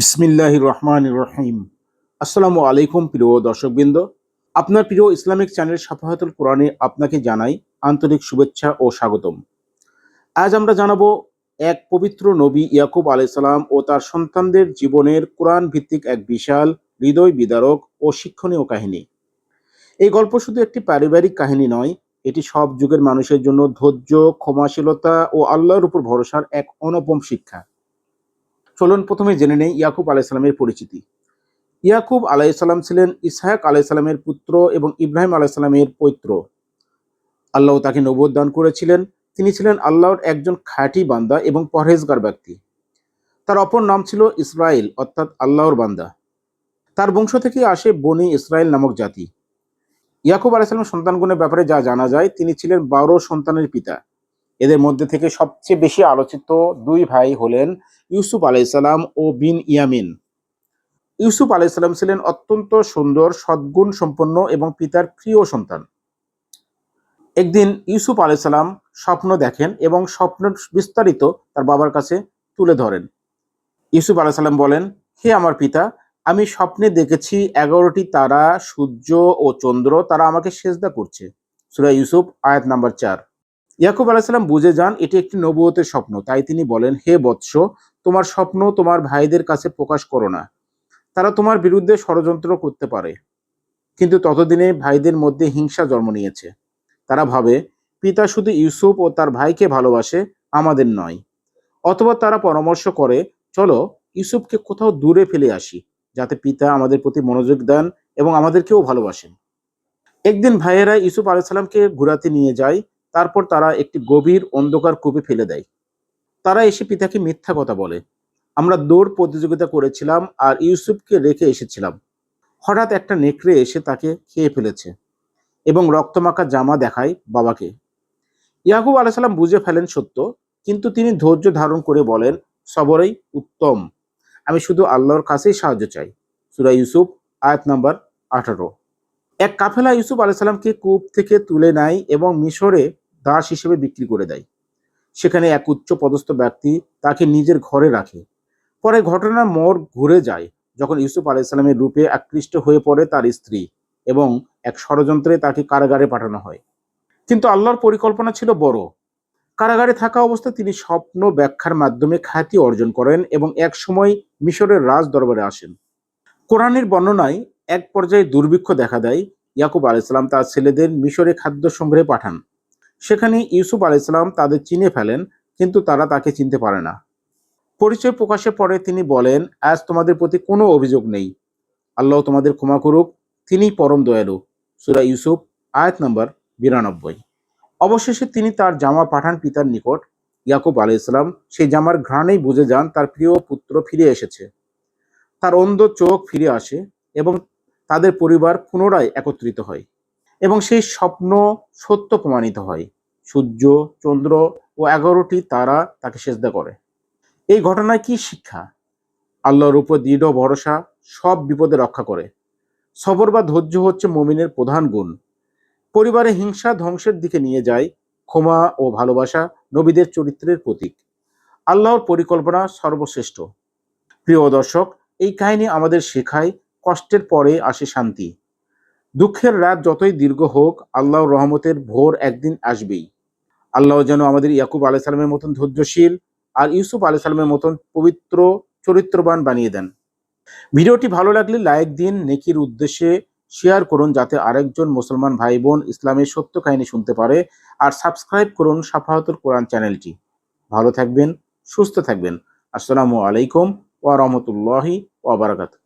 বিসমিল্লাহ রহমান রহিম। আসসালামু আলাইকুম প্রিয় দর্শকবৃন্দ। আপনার প্রিয় ইসলামিক চ্যানেল সাফাহাতুল কোরআনে আপনাকে জানাই আন্তরিক শুভেচ্ছা ও স্বাগতম। আজ আমরা জানাব এক পবিত্র নবী ইয়াকুব আলাইসালাম ও তার সন্তানদের জীবনের কোরআন ভিত্তিক এক বিশাল হৃদয় বিদারক ও শিক্ষণীয় কাহিনী। এই গল্প শুধু একটি পারিবারিক কাহিনী নয়, এটি সব যুগের মানুষের জন্য ধৈর্য, ক্ষমাশীলতা ও আল্লাহর উপর ভরসার এক অনুপম শিক্ষা। চলুন প্রথমে জেনে নেই ইয়াকুব আলাইসালামের পরিচিতি। ইয়াকুব আলাইসাল্লাম ছিলেন ইসহাক আলাইসাল্লামের পুত্র এবং ইব্রাহিম আলাইসাল্লামের পৈত্র আল্লাহ তাকে নবদ দান করেছিলেন। তিনি ছিলেন আল্লাহর একজন খাঁটি বান্দা এবং পরহেজগার ব্যক্তি। তার অপর নাম ছিল ইসরায়েল অর্থাৎ আল্লাহর বান্দা। তার বংশ থেকে আসে বনি ইসরায়েল নামক জাতি। ইয়াকুব আলাইসাল্লামের সন্তানগণের ব্যাপারে যা জানা যায়, তিনি ছিলেন বারো সন্তানের পিতা। এদের মধ্যে থেকে সবচেয়ে বেশি আলোচিত দুই ভাই হলেন ইউসুফ আলাইসাল্লাম ও বিন ইয়ামিন। ইউসুফ আলাইসাল্লাম ছিলেন অত্যন্ত সুন্দর, সদ্গুণ, সম্পন্ন এবং পিতার প্রিয় সন্তান। একদিন ইউসুফ আলাইসাল্লাম স্বপ্ন দেখেন এবং স্বপ্ন বিস্তারিত তার বাবার কাছে তুলে ধরেন। ইউসুফ আলাইসাল্লাম বলেন, হে আমার পিতা, আমি স্বপ্নে দেখেছি এগারোটি তারা, সূর্য ও চন্দ্র, তারা আমাকে সেজদা করছে। সুরা ইউসুফ, আয়াত নাম্বার চার। ইয়াকুব আলাইসাল্লাম বুঝে যান, এটি একটি নবুয়তের স্বপ্ন। তাই তিনি বলেন, হে বৎস, তোমার স্বপ্ন তোমার ভাইদের কাছে প্রকাশ করো না। তারা তোমার বিরুদ্ধে ষড়যন্ত্র করতে পারে। কিন্তু ততদিনে ভাইদের মধ্যে হিংসা জন্ম নিয়েছে। তারা ভাবে, পিতা শুধু ইউসুফ ও তার ভাইকে ভালোবাসে, আমাদের নয়। অথবা তারা পরামর্শ করে, চলো, ইউসুফকে কোথাও দূরে ফেলে আসি, যাতে পিতা আমাদের প্রতি মনোযোগ দেন এবং আমাদেরকেও ভালোবাসেন। একদিন ভাইয়েরা ইউসুফ আলাইসাল্লামকে ঘুরাতে নিয়ে যায় তারপর তারা একটি গভীর অন্ধকার কূপে ফেলে দেয়। তারা এসে পিতাকে মিথ্যা কথা বলে। আমরা দৌড় প্রতিযোগিতা করেছিলাম আর ইউসুফকে রেখে এসেছিলাম। হঠাৎ একটা নেকড়ে এসে তাকে খেয়ে ফেলেছে এবং রক্তমাখা জামা দেখায় বাবাকে। ইয়াকুব আলাইসাল্লাম বুঝে ফেলেন সত্য, কিন্তু তিনি ধৈর্য ধারণ করে বলেন, সবরই উত্তম। আমি শুধু আল্লাহর কাছেই সাহায্য চাই। সুরা ইউসুফ, আয়াত নাম্বার আঠারো। এক কাফেলা ইউসুফ আলাইসাল্লামকে কূপ থেকে তুলে নেয় এবং মিশরে দাস হিসেবে বিক্রি করে দেয়। সেখানে এক উচ্চ পদস্থ ব্যক্তি তাকে নিজের ঘরে রাখে। পরে ঘটনার মোড় ঘুরে যায়, যখন ইউসুফ আলাইসাল্লামের রূপে আকৃষ্ট হয়ে পড়ে তার স্ত্রী এবং এক ষড়যন্ত্রে তাকে কারাগারে পাঠানো হয়। কিন্তু আল্লাহর পরিকল্পনা ছিল বড়। কারাগারে থাকা অবস্থায় তিনি স্বপ্ন ব্যাখ্যার মাধ্যমে খ্যাতি অর্জন করেন এবং এক সময় মিশরের রাজ দরবারে আসেন। কোরআনের বর্ণনায় এক পর্যায়ে দুর্ভিক্ষ দেখা দেয়, ইয়াকুব আলাইসাল্লাম তার ছেলেদের মিশরে খাদ্য সংগ্রহে পাঠান। সেখানে ইউসুফ আলাইসাল্লাম তাদের চিনে ফেলেন, কিন্তু তারা তাকে চিনতে পারে না। পরিচয় প্রকাশের পরে তিনি বলেন, আজ তোমাদের প্রতি কোনো অভিযোগ নেই। আল্লাহ তোমাদের ক্ষমা করুক, তিনিই পরম দয়ালু। সুরা ইউসুফ, আয়াত নম্বর বিরানব্বই। অবশেষে তিনি তার জামা পাঠান পিতার নিকট। ইয়াকুব আলাইসাল্লাম সেই জামার ঘ্রাণেই বুঝে যান তার প্রিয় পুত্র ফিরে এসেছে। তার অন্ধ চোখ ফিরে আসে এবং তাদের পরিবার পুনরায় একত্রিত হয়। এবং সেই স্বপ্ন সত্য প্রমাণিত হয়। সূর্য, চন্দ্র ও এগারোটি তারা তাকে সেজদা করে। এই ঘটনায় কি শিক্ষা? আল্লাহর উপর দৃঢ় ভরসা সব বিপদে রক্ষা করে। সবর বা ধৈর্য হচ্ছে মমিনের প্রধান গুণ। পরিবারে হিংসা ধ্বংসের দিকে নিয়ে যায় ক্ষমা ও ভালোবাসা নবীদের চরিত্রের প্রতীক। আল্লাহর পরিকল্পনা সর্বশ্রেষ্ঠ। প্রিয় দর্শক, এই কাহিনী আমাদের শেখায় কষ্টের পরে আসে শান্তি। দুঃখের রাত যতই দীর্ঘ হোক, আল্লাহর রহমতের ভোর একদিন আসবেই। আল্লাহ যেন আমাদের ইয়াকুব আলাইসালামের মতন ধৈর্যশীল আর ইউসুফ আলাইসালামের মতন পবিত্র, চরিত্রবান বানিয়ে দেন। ভিডিওটি ভালো লাগলে লাইক দিন, নেকির উদ্দেশ্যে শেয়ার করুন যাতে আরেকজন মুসলমান ভাই বোন ইসলামের সত্য কাহিনী শুনতে পারে আর সাবস্ক্রাইব করুন সাফাহাতুল কোরআন চ্যানেলটি। ভালো থাকবেন, সুস্থ থাকবেন। আসসালামু আলাইকুম ওয়া রাহমাতুল্লাহি ওয়া বারাকাতুহু।